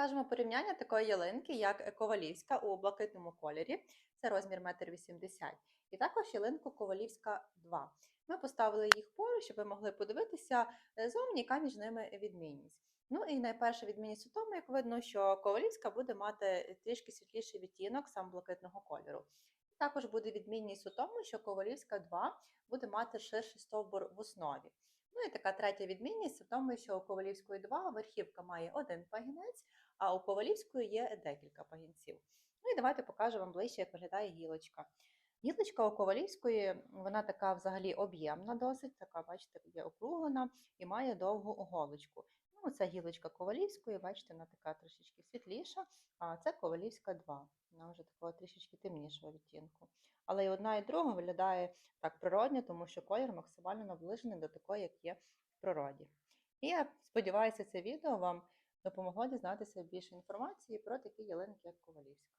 покажемо порівняння такої ялинки, як Ковалівська у блакитному кольорі. Це розмір 1,80 м. І також ялинку Ковалівська 2. Ми поставили їх поруч, щоб ви могли подивитися е, зовні, яка між ними відмінність. Ну і найперша відмінність у тому, як видно, що Ковалівська буде мати трішки світліший відтінок сам блакитного кольору. Також буде відмінність у тому, що Ковалівська 2 буде мати ширший стовбур в основі. Ну і така третя відмінність в тому, що у Ковалівської 2 верхівка має один пагінець, а у Ковалівської є декілька пагінців. Ну і давайте покажу вам ближче, як виглядає гілочка. Гілочка у Ковалівської, вона така взагалі об'ємна досить, така, бачите, є округлена і має довгу оголочку. Ну, це гілочка Ковалівської, бачите, вона така трішечки світліша, а це Ковалівська 2. Вона вже такого трішечки темнішого відтінку. Але і одна, і друга виглядає так природньо, тому що колір максимально наближений до такої, як є в природі. І я сподіваюся, це відео вам допомогло дізнатися більше інформації про такі ялинки, як Ковалівська.